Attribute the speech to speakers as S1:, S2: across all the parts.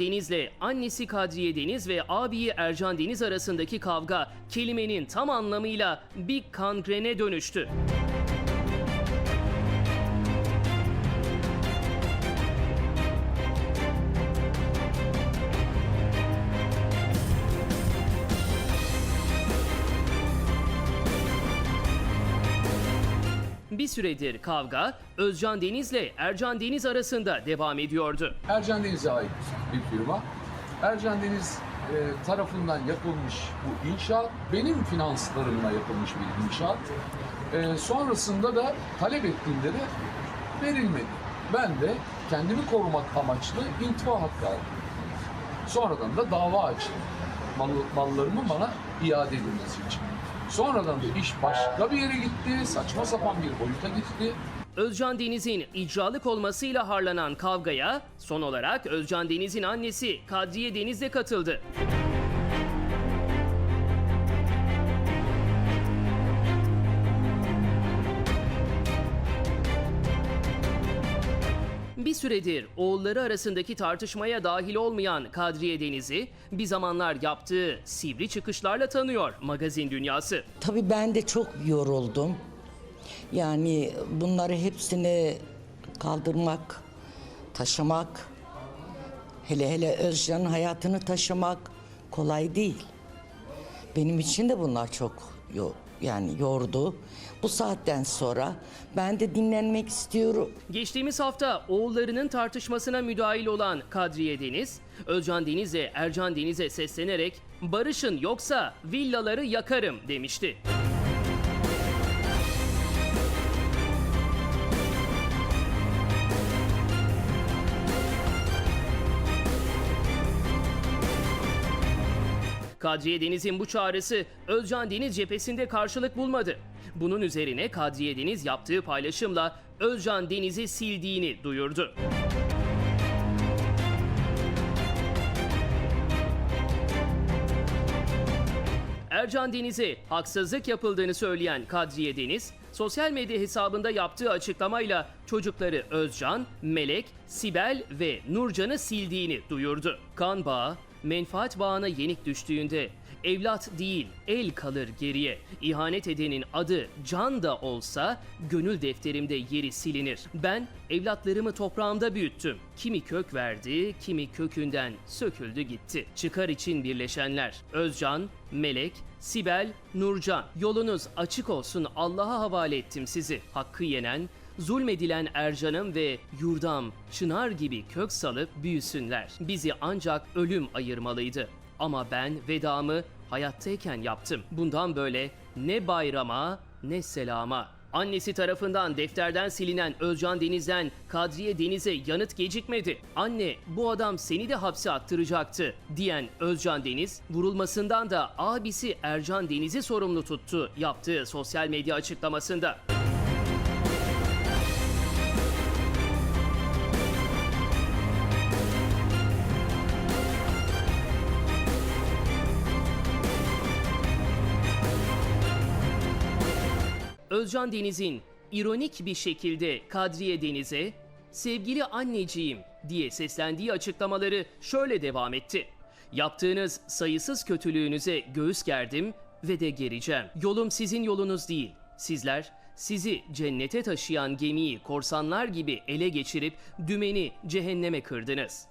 S1: Deniz'le annesi Kadriye Deniz ve abiyi Ercan Deniz arasındaki kavga kelimenin tam anlamıyla bir kangrene dönüştü. Bir süredir kavga Özcan Deniz'le Ercan Deniz arasında devam ediyordu.
S2: Ercan Deniz'e ait bir firma. Ercan Deniz e, tarafından yapılmış bu inşaat benim finanslarımla yapılmış bir inşaat. E, sonrasında da talep ettiğimde de verilmedi. Ben de kendimi korumak amaçlı intifa hakkı aldım. Sonradan da dava açtım. Mal, mallarımın bana iade edilmesi için. Sonradan da iş başka bir yere gitti, saçma sapan bir boyuta gitti.
S1: Özcan Deniz'in icralık olmasıyla harlanan kavgaya son olarak Özcan Deniz'in annesi Kadriye Deniz de katıldı. Bir süredir oğulları arasındaki tartışmaya dahil olmayan Kadriye Deniz'i bir zamanlar yaptığı sivri çıkışlarla tanıyor magazin dünyası.
S3: Tabii ben de çok yoruldum. Yani bunları hepsini kaldırmak, taşımak, hele hele Özcan'ın hayatını taşımak kolay değil. Benim için de bunlar çok yani yordu. Bu saatten sonra ben de dinlenmek istiyorum.
S1: Geçtiğimiz hafta oğullarının tartışmasına müdahil olan Kadriye Deniz, Özcan Deniz ve Ercan Deniz'e seslenerek barışın yoksa villaları yakarım demişti. Kadriye Deniz'in bu çağrısı Özcan Deniz cephesinde karşılık bulmadı. Bunun üzerine Kadriye Deniz yaptığı paylaşımla Özcan Deniz'i sildiğini duyurdu. Ercan Deniz'e haksızlık yapıldığını söyleyen Kadriye Deniz, sosyal medya hesabında yaptığı açıklamayla çocukları Özcan, Melek, Sibel ve Nurcan'ı sildiğini duyurdu. Kan bağı, menfaat bağına yenik düştüğünde evlat değil el kalır geriye. İhanet edenin adı can da olsa gönül defterimde yeri silinir. Ben evlatlarımı toprağımda büyüttüm. Kimi kök verdi, kimi kökünden söküldü gitti. Çıkar için birleşenler Özcan, Melek, Sibel, Nurcan. Yolunuz açık olsun Allah'a havale ettim sizi. Hakkı yenen, zulmedilen Ercan'ım ve yurdam çınar gibi kök salıp büyüsünler. Bizi ancak ölüm ayırmalıydı. Ama ben vedamı hayattayken yaptım. Bundan böyle ne bayrama ne selama. Annesi tarafından defterden silinen Özcan Deniz'den Kadriye Deniz'e yanıt gecikmedi. Anne bu adam seni de hapse attıracaktı diyen Özcan Deniz vurulmasından da abisi Ercan Deniz'i sorumlu tuttu yaptığı sosyal medya açıklamasında. Özcan Deniz'in ironik bir şekilde Kadriye Deniz'e sevgili anneciğim diye seslendiği açıklamaları şöyle devam etti. Yaptığınız sayısız kötülüğünüze göğüs gerdim ve de gereceğim. Yolum sizin yolunuz değil. Sizler sizi cennete taşıyan gemiyi korsanlar gibi ele geçirip dümeni cehenneme kırdınız.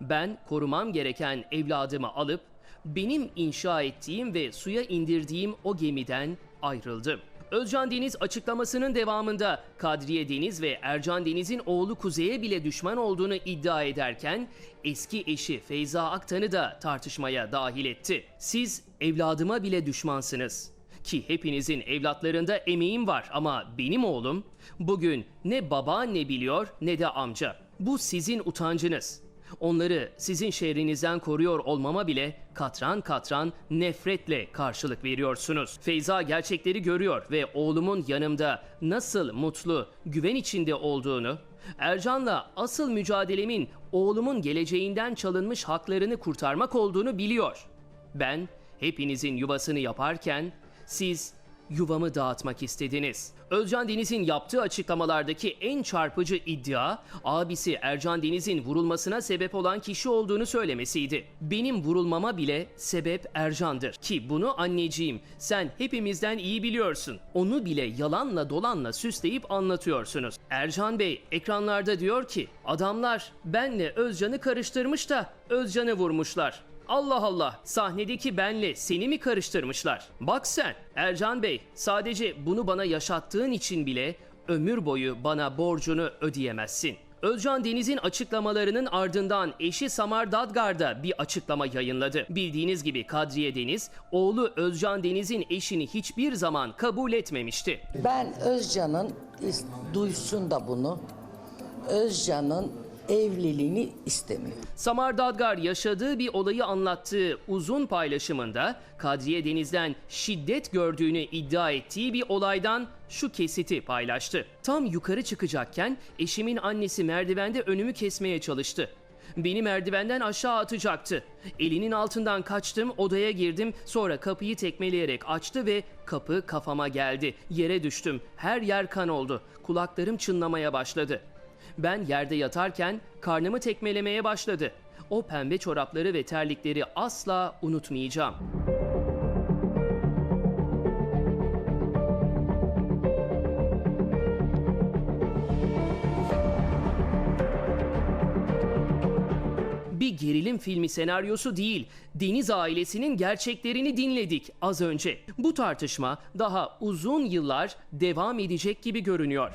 S1: Ben korumam gereken evladımı alıp benim inşa ettiğim ve suya indirdiğim o gemiden ayrıldım. Özcan Deniz açıklamasının devamında Kadriye Deniz ve Ercan Deniz'in oğlu Kuzey'e bile düşman olduğunu iddia ederken eski eşi Feyza Aktan'ı da tartışmaya dahil etti. Siz evladıma bile düşmansınız. Ki hepinizin evlatlarında emeğim var ama benim oğlum bugün ne babaanne biliyor ne de amca. Bu sizin utancınız. Onları sizin şehrinizden koruyor olmama bile katran katran nefretle karşılık veriyorsunuz. Feyza gerçekleri görüyor ve oğlumun yanımda nasıl mutlu, güven içinde olduğunu, Ercan'la asıl mücadelemin oğlumun geleceğinden çalınmış haklarını kurtarmak olduğunu biliyor. Ben hepinizin yuvasını yaparken siz yuvamı dağıtmak istediniz. Özcan Deniz'in yaptığı açıklamalardaki en çarpıcı iddia, abisi Ercan Deniz'in vurulmasına sebep olan kişi olduğunu söylemesiydi. Benim vurulmama bile sebep Ercan'dır. Ki bunu anneciğim, sen hepimizden iyi biliyorsun. Onu bile yalanla dolanla süsleyip anlatıyorsunuz. Ercan Bey ekranlarda diyor ki, adamlar benle Özcan'ı karıştırmış da Özcan'ı vurmuşlar. Allah Allah sahnedeki benle seni mi karıştırmışlar? Bak sen Ercan Bey sadece bunu bana yaşattığın için bile ömür boyu bana borcunu ödeyemezsin. Özcan Deniz'in açıklamalarının ardından eşi Samar Dadgar da bir açıklama yayınladı. Bildiğiniz gibi Kadriye Deniz, oğlu Özcan Deniz'in eşini hiçbir zaman kabul etmemişti.
S3: Ben Özcan'ın duysun da bunu. Özcan'ın evliliğini istemiyorum.
S1: Samar Dadgar yaşadığı bir olayı anlattığı uzun paylaşımında Kadriye Deniz'den şiddet gördüğünü iddia ettiği bir olaydan şu kesiti paylaştı. Tam yukarı çıkacakken eşimin annesi merdivende önümü kesmeye çalıştı. Beni merdivenden aşağı atacaktı. Elinin altından kaçtım, odaya girdim. Sonra kapıyı tekmeleyerek açtı ve kapı kafama geldi. Yere düştüm. Her yer kan oldu. Kulaklarım çınlamaya başladı. Ben yerde yatarken karnımı tekmelemeye başladı. O pembe çorapları ve terlikleri asla unutmayacağım. Bir gerilim filmi senaryosu değil, Deniz ailesinin gerçeklerini dinledik az önce. Bu tartışma daha uzun yıllar devam edecek gibi görünüyor.